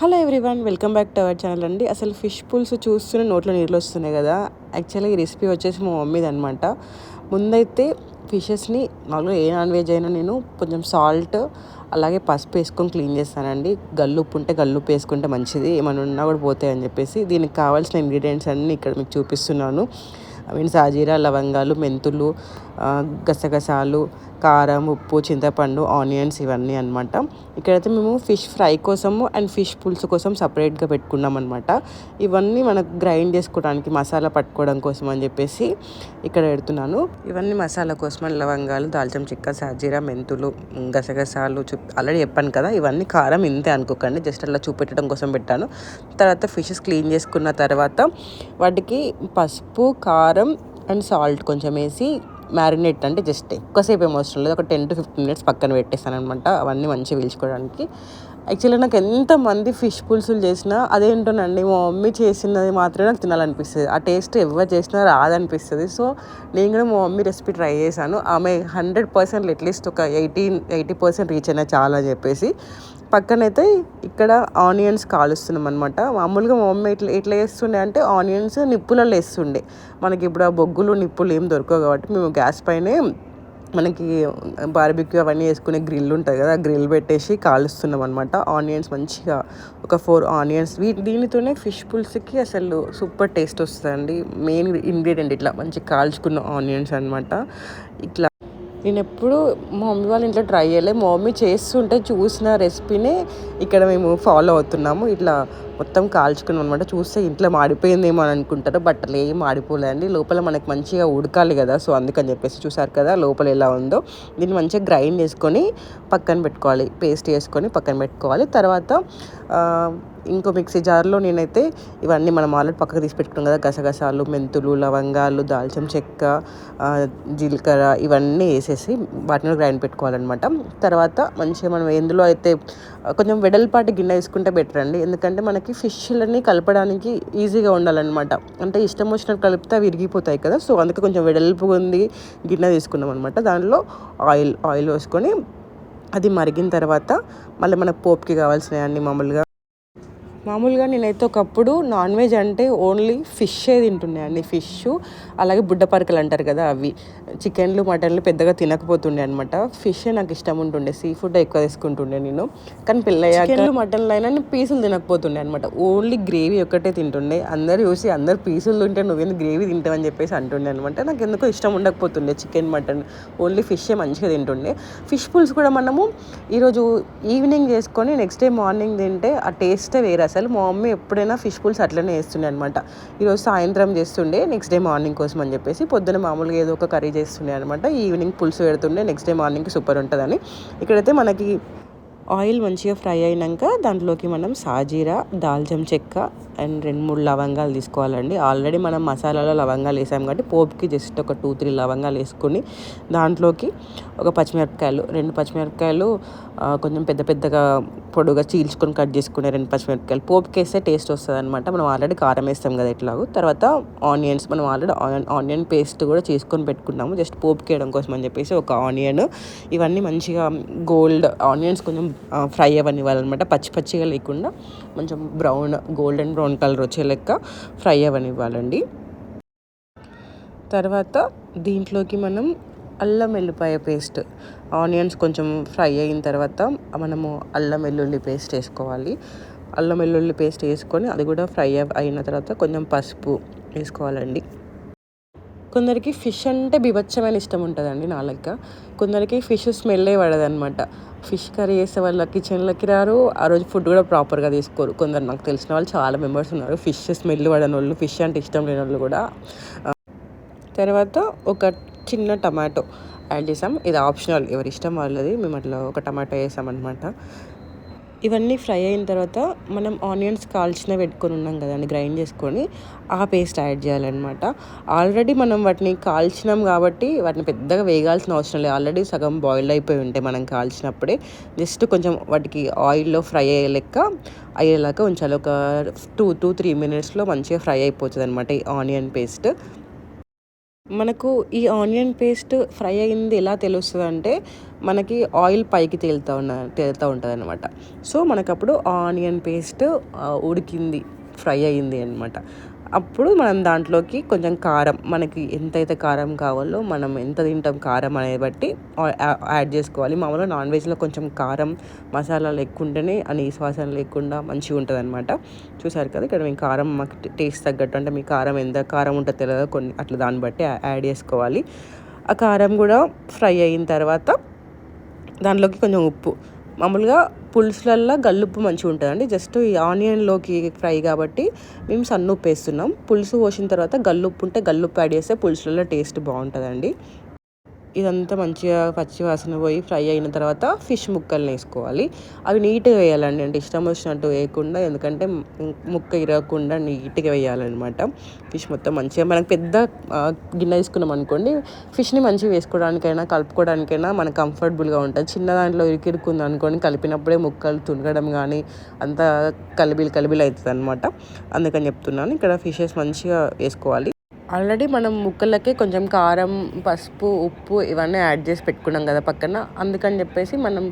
Hello everyone welcome back to our channel అండి. అసలు fish pulls చూస్తూనే నోట్లో నీళ్ళు వస్తున్నాయి కదా. యాక్చువల్గా ఈ రెసిపీ వచ్చేసి మా మమ్మీది అనమాట ముందైతే ఫిషెస్ని మామూలుగా ఏ నాన్ వెజ్ అయినా నేను కొంచెం సాల్ట్ అలాగే పసుపు వేసుకొని క్లీన్ చేస్తానండి. గల్లు ఉప్పు ఉంటే గల్లు ఉప్పు వేసుకుంటే మంచిది. ఏమైనా ఉన్నా కూడా పోతాయి అని చెప్పేసి దీనికి కావాల్సిన ఇంగ్రీడియంట్స్ అన్నీ ఇక్కడ మీకు చూపిస్తున్నాను. ఐ మీన్ సాజీరా లవంగాలు మెంతులు గసగసాలు కారం ఉప్పు చింతపండు ఆనియన్స్ ఇవన్నీ అనమాట ఇక్కడైతే మేము ఫిష్ ఫ్రై కోసము అండ్ ఫిష్ పులుసు కోసం సపరేట్గా పెట్టుకున్నాం అనమాట ఇవన్నీ మనకు గ్రైండ్ చేసుకోవడానికి మసాలా పట్టుకోవడం కోసం అని చెప్పేసి ఇక్కడ పెడుతున్నాను. ఇవన్నీ మసాలా కోసం లవంగాలు దాల్చిన చెక్క సాజీరా మెంతులు గసగసాలు చూ ఆల్రెడీ చెప్పాను కదా ఇవన్నీ కారం ఇంతే అనుకోకండి జస్ట్ అలా చూపెట్టడం కోసం పెట్టాను. తర్వాత ఫిషెస్ క్లీన్ చేసుకున్న తర్వాత వాటికి పసుపు కారం అండ్ సాల్ట్ కొంచెం వేసి మ్యారినేట్ అంటే జస్ట్ ఎక్కువసేపు ఏం అవసరం లేదు. ఒక టెన్ టు ఫిఫ్టీన్ మినిట్స్ పక్కన పెట్టేస్తాను అనమాట అవన్నీ మంచిగా పీల్చుకోవడానికి. యాక్చువల్లీ నాకు ఎంతమంది ఫిష్ పులుసులు చేసినా అదేంటోనండి మా మమ్మీ చేసినది మాత్రమే నాకు తినాలనిపిస్తుంది. ఆ టేస్ట్ ఎవరు చేసినా రాదనిపిస్తుంది. సో నేను కూడా మా మమ్మీ రెసిపీ ట్రై చేశాను. ఆమె హండ్రెడ్ పర్సెంట్ అట్లీస్ట్ ఒక ఎయిటీ ఎయిటీ పర్సెంట్ రీచ్ అయినా చాలా అని చెప్పేసి. పక్కనైతే ఇక్కడ ఆనియన్స్ కాలుస్తున్నాం అనమాట మామూలుగా మా మమ్మీ ఇట్లా ఎట్లా వేస్తుండే అంటే ఆనియన్స్ నిప్పులలో వేస్తుండే. మనకి ఇప్పుడు ఆ బొగ్గులు నిప్పులు ఏం దొరకవు కాబట్టి మేము గ్యాస్ పైనే మనకి బార్బిక్యూ అవన్నీ వేసుకునే గ్రిల్ ఉంటుంది కదా గ్రిల్ పెట్టేసి కాలుస్తున్నాం అనమాట ఆనియన్స్ మంచిగా ఒక ఫోర్ ఆనియన్స్. వీటి దీనితోనే ఫిష్ పులుసుకి అసలు సూపర్ టేస్ట్ వస్తుందండి. మెయిన్ ఇంగ్రీడియంట్ ఇట్లా మంచి కాల్చుకున్న ఆనియన్స్ అనమాట ఇట్లా నేను ఎప్పుడు మా మమ్మీ వాళ్ళ ఇంట్లో ట్రై చేయలేదు మా మమ్మీ చేస్తుంటే చూసిన రెసిపీనే ఇక్కడ మేము ఫాలో అవుతున్నాము. ఇట్లా మొత్తం కాల్చుకున్నాం అనమాట చూస్తే ఇంట్లో మాడిపోయిందేమో అని అనుకుంటారు. బట్ అలా ఏం మాడిపోలేదండి లోపల మనకి మంచిగా ఉడకాలి కదా. సో అందుకని చెప్పేసి చూసారు కదా లోపల ఎలా ఉందో. దీన్ని మంచిగా గ్రైండ్ చేసుకొని పక్కన పెట్టుకోవాలి. పేస్ట్ చేసుకొని పక్కన పెట్టుకోవాలి. తర్వాత ఇంకో మిక్సీ జార్లో నేనైతే ఇవన్నీ మనం ఆల్రెడీ పక్కకు తీసి పెట్టుకున్నాం కదా గసగసాలు మెంతులు లవంగాలు దాల్చిన చెక్క జీలకర్ర ఇవన్నీ వేసేసి వాటిని గ్రైండ్ పెట్టుకోవాలన్నమాట. తర్వాత మంచిగా మనం ఎందులో అయితే కొంచెం వెడల్పాటి గిన్నె వేసుకుంటే బెటర్ అండి. ఎందుకంటే మనకి ఫిష్లన్నీ కలపడానికి ఈజీగా ఉండాలన్నమాట. అంటే ఇష్టం వచ్చినట్టు కలిపితే అవి విరిగిపోతాయి కదా సో అందుకే కొంచెం వెడల్పుగా ఉంది గిన్నె తీసుకున్నాం అనమాట దానిలో ఆయిల్ ఆయిల్ వేసుకొని అది మరిగిన తర్వాత మళ్ళీ మనకు పోపుకి కావాల్సినవి అన్ని మామూలుగా మామూలుగా నేనైతే ఒకప్పుడు నాన్ వెజ్ అంటే ఓన్లీ ఫిషే తింటుండే అండి ఫిష్. అలాగే బుడ్డ పరకలు అంటారు కదా అవి. చికెన్లు మటన్లు పెద్దగా తినకపోతుండే అనమాట ఫిష్ నాకు ఇష్టం ఉంటుండే సీ ఫుడ్ ఎక్కువ తీసుకుంటుండే నేను. కానీ పిల్లయ్యాక మటన్లు అయినా నేను పీసులు తినకపోతుండే అనమాట ఓన్లీ గ్రేవీ ఒక్కటే తింటుండే. అందరు చూసి అందరు పీసులు తింటే నువ్వేందుకు గ్రేవీ తింటావని చెప్పేసి అంటుండే అనమాట నాకు ఎందుకో ఇష్టం ఉండకపోతుండే చికెన్ మటన్. ఓన్లీ ఫిషే మంచిగా తింటుండే. ఫిష్ పుల్స్ కూడా మనము ఈరోజు ఈవినింగ్ చేసుకొని నెక్స్ట్ డే మార్నింగ్ తింటే ఆ టేస్టే వేరే అసలు. మా మమ్మీ ఎప్పుడైనా ఫిష్ పుల్స్ అట్లనే వేస్తుండే అనమాట ఈరోజు సాయంత్రం చేస్తుండే నెక్స్ట్ డే మార్నింగ్ కోసం అని చెప్పేసి పొద్దున మామూలుగా ఏదో ఒక కర్రీ చేస్తుండే అనమాట ఈవినింగ్ పులుసు పెడుతుండే నెక్స్ట్ డే మార్నింగ్కి సూపర్ ఉంటుందని. ఇక్కడైతే మనకి ఆయిల్ మంచిగా ఫ్రై అయినాక దాంట్లోకి మనం సాజీరా దాల్చం చెక్క అండ్ రెండు మూడు లవంగాలు తీసుకోవాలండి. ఆల్రెడీ మనం మసాలాలో లవంగాలు వేసాం కాబట్టి పోపుకి జస్ట్ ఒక టూ త్రీ లవంగాలు వేసుకొని దాంట్లోకి ఒక పచ్చిమిరపకాయలు రెండు పచ్చిమిరపకాయలు కొంచెం పెద్ద పెద్దగా పొడుగా చీల్చుకొని కట్ చేసుకునే రెండు పచ్చిమిరపకాయలు. పోపుకి వేస్తే టేస్ట్ వస్తుంది అనమాట మనం ఆల్రెడీ కారం వేస్తాం కదా ఎట్లాగో. తర్వాత ఆనియన్స్ మనం ఆల్రెడీ ఆనియన్ పేస్ట్ కూడా చేసుకొని పెట్టుకున్నాము. జస్ట్ పోపుకి వేయడం కోసం అని చెప్పేసి ఒక ఆనియన్. ఇవన్నీ మంచిగా గోల్డ్ ఆనియన్స్ కొంచెం ఫ్రై అవ్వనివ్వాలన్నమాట పచ్చి పచ్చిగా లేకుండా కొంచెం బ్రౌన్ గోల్డెన్ బ్రౌన్ కలర్ వచ్చే లెక్క ఫ్రై అవ్వనివ్వాలండి తర్వాత దీంట్లోకి మనం అల్లం వెల్లిపాయ పేస్ట్ ఆనియన్స్ కొంచెం ఫ్రై అయిన తర్వాత మనము అల్లం వెల్లుల్లి పేస్ట్ వేసుకోవాలి. అల్లం వెల్లుల్లి పేస్ట్ వేసుకొని అది కూడా ఫ్రై అయిన తర్వాత కొంచెం పసుపు వేసుకోవాలండి. కొందరికి ఫిష్ అంటే బిభత్సమైన ఇష్టం ఉంటుందండి నా లెక్క. కొందరికి ఫిష్ స్మెల్లే పడదనమాట ఫిష్ కర్రీ చేసే వాళ్ళ కిచెన్లోకి రారు. ఆ రోజు ఫుడ్ కూడా ప్రాపర్గా తీసుకోరు. కొందరు నాకు తెలిసిన వాళ్ళు చాలా మెంబర్స్ ఉన్నారు. ఫిష్ స్మెల్ పడని వాళ్ళు ఫిష్ అంటే ఇష్టం లేని వాళ్ళు కూడా తర్వాత ఒక చిన్న టమాటో యాడ్ చేసాం ఇది ఆప్షనల్ ఎవరి ఇష్టం వాళ్ళది మేము అట్లా ఒక టమాటో వేసామన్నమాట. ఇవన్నీ ఫ్రై అయిన తర్వాత మనం ఆనియన్స్ కాల్చిన పెట్టుకొని ఉన్నాం కదండి గ్రైండ్ చేసుకొని ఆ పేస్ట్ యాడ్ చేయాలన్నమాట. ఆల్రెడీ మనం వాటిని కాల్చినాం కాబట్టి వాటిని పెద్దగా వేగాల్సిన అవసరం లేదు. ఆల్రెడీ సగం బాయిల్ అయిపోయి ఉంటాయి మనం కాల్చినప్పుడే జస్ట్ కొంచెం వాటికి ఆయిల్లో ఫ్రై అయ్యే లెక్క అయ్యేలాగా ఉంచాలి. ఒక టూ టూ త్రీ మినిట్స్లో మంచిగా ఫ్రై అయిపోతుంది అనమాట ఈ ఆనియన్ పేస్ట్. మనకు ఈ ఆనియన్ పేస్ట్ ఫ్రై అయింది ఎలా తెలుస్తుంది అంటే మనకి ఆయిల్ పైకి తేలుతూ ఉన్న తేలుతూ ఉంటుంది అనమాట సో మనకు అప్పుడు ఆనియన్ పేస్ట్ ఉడికింది ఫ్రై అయింది అనమాట అప్పుడు మనం దాంట్లోకి కొంచెం కారం మనకి ఎంతైతే కారం కావాలో మనం ఎంత తింటాం కారం అనేది బట్టి యాడ్ చేసుకోవాలి. మామూలుగా నాన్ వెజ్లో కొంచెం కారం మసాలాలు ఎక్కువ ఉంటేనే అని శ్వాసన లేకుండా మంచిగా ఉంటుంది అనమాట చూసారు కదా ఇక్కడ మేము కారం మాకు టేస్ట్ తగ్గట్టు అంటే మీ కారం ఎంత కారం ఉంటుందో తెలియదు కొన్ని అట్లా దాన్ని బట్టి యాడ్ చేసుకోవాలి. ఆ కారం కూడా ఫ్రై అయిన తర్వాత దాంట్లోకి కొంచెం ఉప్పు మామూలుగా పులుసులల్లో గల్లుప్పు మంచిగా ఉంటుందండి. జస్ట్ ఈ ఆనియన్లోకి ఫ్రై కాబట్టి మేము సన్నుప్పు వేస్తున్నాం పులుసు పోసిన తర్వాత గల్లుప్పు ఉంటే గల్లుప్పు యాడ్ చేస్తే పులుసులలో టేస్ట్ బాగుంటుందండి. ఇదంతా మంచిగా పచ్చి వాసన పోయి ఫ్రై అయిన తర్వాత ఫిష్ ముక్కల్ని వేసుకోవాలి. అవి నీట్గా వేయాలండి. అంటే ఇష్టం వచ్చినట్టు వేయకుండా ఎందుకంటే ముక్క ఇరగకుండా నీట్గా వేయాలన్నమాట. ఫిష్ మొత్తం మంచిగా మనకు పెద్ద గిన్నె తీసుకున్నాం అనుకోండి ఫిష్ని మంచిగా వేసుకోవడానికైనా కలుపుకోవడానికైనా మనకు కంఫర్టబుల్గా ఉంటుంది. చిన్న దాంట్లో ఇరికిరుకుంది అనుకోండి కలిపినప్పుడే ముక్కలు తునగడం కానీ అంతా కలిబిలు కలిబిలు అవుతుంది అనమాట అందుకని చెప్తున్నాను. ఇక్కడ ఫిషెస్ మంచిగా వేసుకోవాలి. ఆల్రెడీ మనం ముక్కలకి కొంచెం కారం పసుపు ఉప్పు ఇవన్నీ యాడ్ చేసి పెట్టుకున్నాం కదా పక్కన. అందుకని చెప్పేసి మనం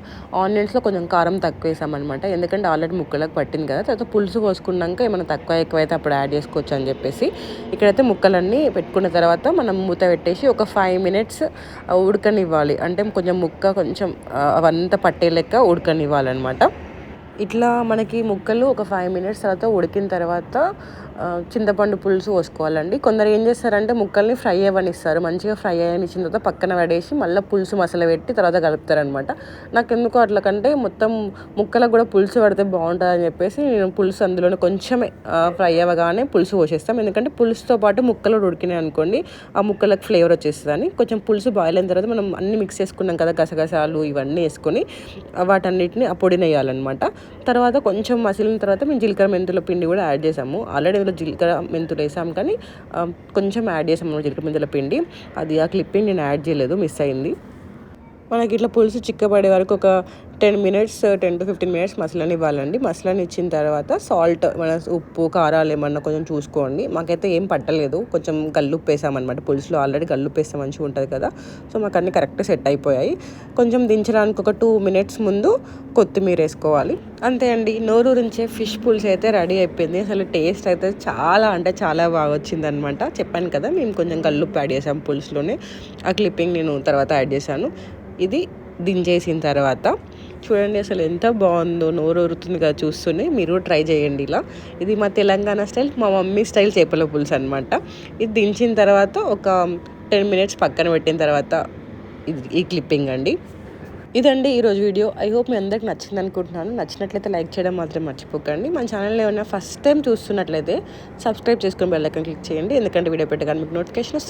ఆనియన్స్లో కొంచెం కారం తక్కువ వేసామన్నమాట. ఎందుకంటే ఆల్రెడీ ముక్కలకు పట్టింది కదా. తర్వాత పులుసు పోసుకున్నాక ఏమైనా తక్కువ ఎక్కువ అయితే అప్పుడు యాడ్ చేసుకోవచ్చు అని చెప్పేసి ఇక్కడైతే ముక్కలన్నీ పెట్టుకున్న తర్వాత మనం మూత పెట్టేసి ఒక ఫైవ్ మినిట్స్ ఉడకనివ్వాలి. అంటే కొంచెం ముక్క కొంచెం అవంతా పట్టే లెక్క ఉడకనివ్వాలన్నమాట. ఇట్లా మనకి ముక్కలు ఒక ఫైవ్ మినిట్స్ తర్వాత ఉడికిన తర్వాత చింతపండు పులుసు పోసుకోవాలండి. కొందరు ఏం చేస్తారంటే ముక్కల్ని ఫ్రై అవ్వనిస్తారు. మంచిగా ఫ్రై అయ్యనిచ్చిన తర్వాత పక్కన పడేసి మళ్ళీ పులుసు మసాలా పెట్టి తర్వాత కలుపుతారనమాట. నాకు ఎందుకో అట్లా కంటే మొత్తం ముక్కలకు కూడా పులుసు పడితే బాగుంటుంది అని చెప్పేసి నేను పులుసు అందులోనే కొంచెమే ఫ్రై అవ్వగానే పులుసు పోసేస్తాం. ఎందుకంటే పులుసుతో పాటు ముక్కలు ఉడికినాయి అనుకోండి ఆ ముక్కలకు ఫ్లేవర్ వచ్చేస్తుందని. కొంచెం పులుసు బాయిల్ అయిన తర్వాత మనం అన్ని మిక్స్ చేసుకున్నాం కదా గసగసాలు ఇవన్నీ వేసుకొని వాటన్నిటిని ఆ పొడిని వేయాలన్నమాట తర్వాత కొంచెం మసిలిన తర్వాత మేము జీలకర్ర మెంతుల పిండి కూడా యాడ్ చేసాము. ఆల్రెడీ ఇందులో జీలకర్ర మెంతులు వేసాం కానీ కొంచెం యాడ్ చేసాం జీలకర్ర మెంతుల పిండి. అది ఆ క్లిప్పింగ్ నేను యాడ్ చేయలేదు మిస్ అయింది. మనకి ఇట్లా పులుసు చిక్కబడే వరకు ఒక ten minutes ten to fifteen minutes మసాలాని ఇవ్వాలండి. మసాలాని ఇచ్చిన తర్వాత సాల్ట్ మన ఉప్పు కారాలు ఏమన్నా కొంచెం చూసుకోండి. మాకైతే ఏం పట్టలేదు. కొంచెం గల్లుప్పు వేసామన్నమాట పులుసులో ఆల్రెడీ గల్లుప్పు వేస్తే మంచిగా ఉంటుంది కదా. సో మాకు అన్నీ కరెక్ట్ సెట్ అయిపోయాయి. కొంచెం దించడానికి ఒక టూ మినిట్స్ ముందు కొత్తిమీర వేసుకోవాలి. అంతే అండి. నోరు నుంచే ఫిష్ పులుసు అయితే రెడీ అయిపోయింది. అసలు టేస్ట్ అయితే చాలా అంటే చాలా బాగా వచ్చిందనమాట చెప్పాను కదా మేము కొంచెం గల్లుప్పు యాడ్ చేసాం పులుసులోనే. ఆ క్లిప్పింగ్ నేను తర్వాత యాడ్ చేశాను. ఇది దించేసిన తర్వాత చూడండి అసలు ఎంత బాగుందో నోరు ఊరుతుంది కదా చూస్తూనే మీరు ట్రై చేయండి ఇలా. ఇది మా తెలంగాణ స్టైల్ మా మమ్మీ స్టైల్ చేపల పులుసు అనమాట ఇది దించిన తర్వాత ఒక టెన్ మినిట్స్ పక్కన పెట్టిన తర్వాత ఇది ఈ క్లిప్పింగ్ అండి. ఇదండి ఈరోజు వీడియో. ఐ హోప్ మీ అందరికి నచ్చింది అనుకుంటున్నాను. నచ్చినట్లయితే లైక్ చేయడం మాత్రం మర్చిపోకండి. మన ఛానల్ ఏమైనా ఫస్ట్ టైం చూస్తున్నట్లయితే సబ్స్క్రైబ్ చేసుకుని బెల్లైకన్ క్లిక్ చేయండి. ఎందుకంటే వీడియో పెట్టగానే మీకు నోటిఫికేషన్ వస్తుంది.